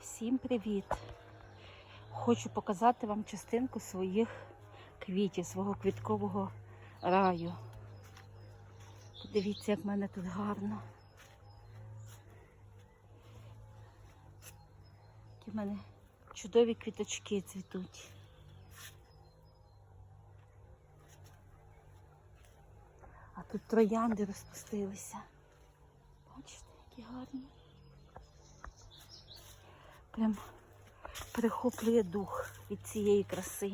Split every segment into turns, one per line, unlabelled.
Всім привіт! Хочу показати вам частинку своїх квітів, свого квіткового раю. Подивіться, як в мене тут гарно. Які в мене чудові квіточки цвітуть. А тут троянди розпустилися. Бачите, які гарні. Прям перехоплює дух від цієї краси.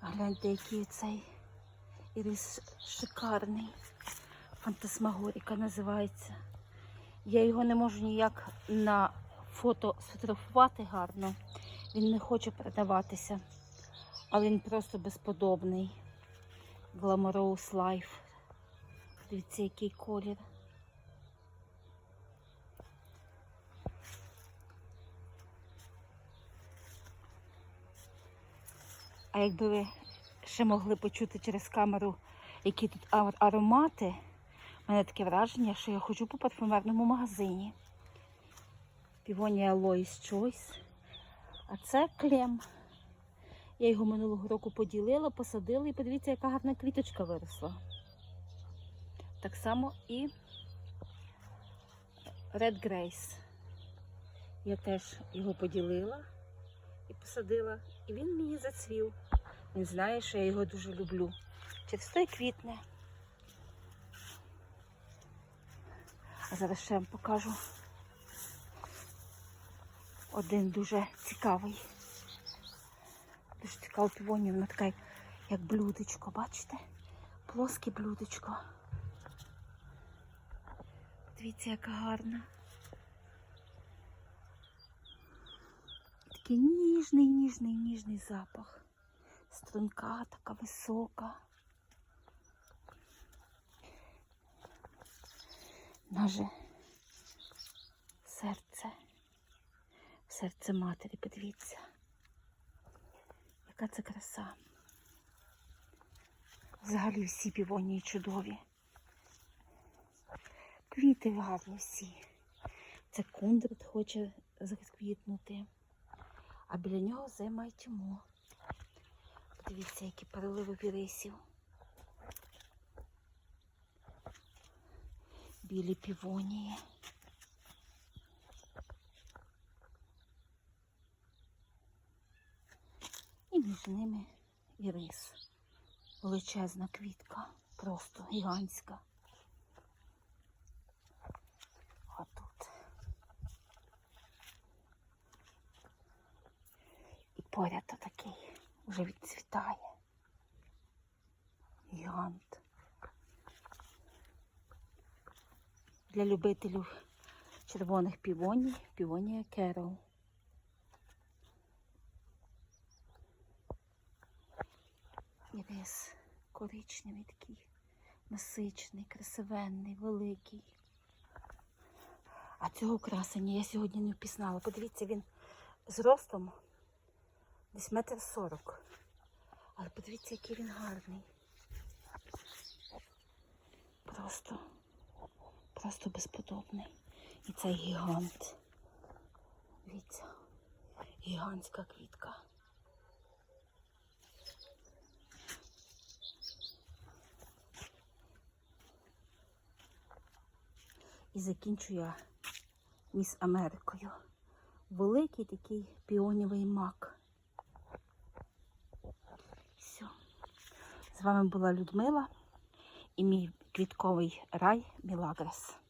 Гляньте, який цей ірис шикарний. Фантасмагоріка називається. Я його не можу ніяк на фото сфотографувати гарно. Він не хоче передаватися, але він просто безподобний. Glamorous Life. Дивіться, який колір. А якби ви ще могли почути через камеру, які тут аромати, у мене таке враження, що я ходжу по парфумерному магазині. Півонія Lois Choice. А це клем. Я його минулого року поділила, посадила і подивіться, яка гарна квіточка виросла. Так само і Red Grace. Я теж його поділила і посадила. І він мені зацвів. Він знає, що я його дуже люблю. Через той квітне. А зараз ще вам покажу один дуже цікавий. Дуже цікава півонія, вона така, як блюдечко, бачите? Плоске блюдечко. Дивіться, яка гарна. Такий ніжний, ніжний, ніжний запах. Струнка така висока. Наже серце. Серце матері, подивіться. Яка це краса. Взагалі всі півонії чудові. Квіти гарні всі. Це кундрат хоче заквітнути. А біля нього зима й тьму. Подивіться, які переливи вірисів. Білі півонії. І між ними ірис. Величезна квітка, просто гігантська. А тут. І поряд такий вже відцвітає. Гігант. Для любителів червоних півоній, півонія Керол. Ірис коричневий такий, насичений, красивенний, великий. А цього красення я сьогодні не впізнала. Подивіться, він з ростом десь метр сорок. Але подивіться, який він гарний. Просто, просто безподобний. І цей гігант. Дивіться, гігантська квітка. І закінчу я міс Америкою. Великий такий піонівий мак. З вами була Людмила і мій квітковий рай Мілагрес.